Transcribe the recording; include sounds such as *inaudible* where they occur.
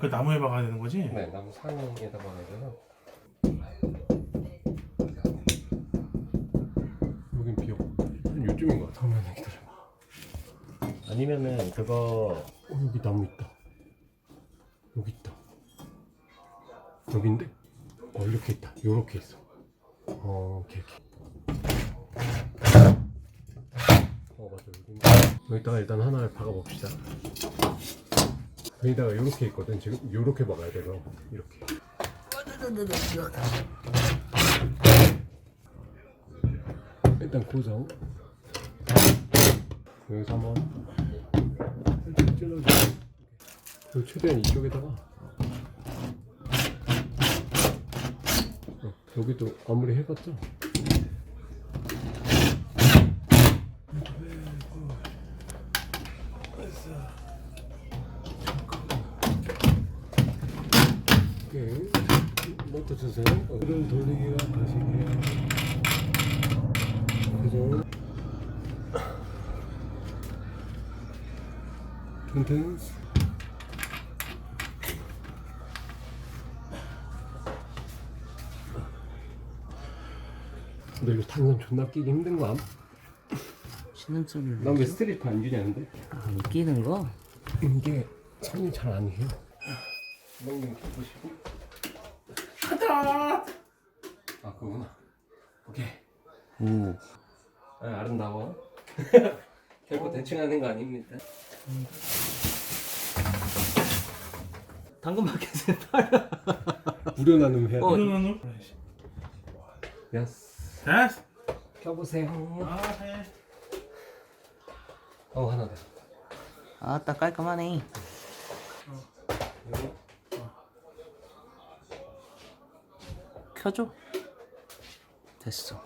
그 나무에 박아야 되는 거지? 네, 나무 상에다 박아야. 여긴 비어. 한 요즘인 것 같아. 잠깐만 기다려봐. 아니면은 그거 어, 여기 나무 있다. 여기 있다. 여긴데? 어 이렇게 있다. 요렇게 있어. 어 오케이 오케이. 어 맞아 여기. 여기다가 일단 하나를 박아봅시다. 여기다가 요렇게 있거든. 지금 요렇게 박아야 돼서 이렇게. 일단 고정. 여기서 한번 살짝 찔러줘. 그리고 최대한 이쪽에다가. 어, 여기도 아무리 해봤자. 오케이. 먼저 주세요. 그럼 돌리기가 가시게요. 그죠? 튼튼. 근데 이거 탄산 존나 끼기 힘든 거 암? 신음 소리를 난왜 스트리트 안 주냐는데? 아, 웃기는 거? 이게 손이 잘 안 해요. 주방님 보시고. 가자. 아 그구나. 오케이. 오 아, 아름다워. *laughs* 결코 대충 하는 거 아닙니다. 당근마켓에 팔아 무료 나눔 해야 돼. 어. 그러면은 예스. 됐어. 켜보세요. 아, 해. 어 하나 더. 아따 깔끔하네 이거. 켜줘. 됐어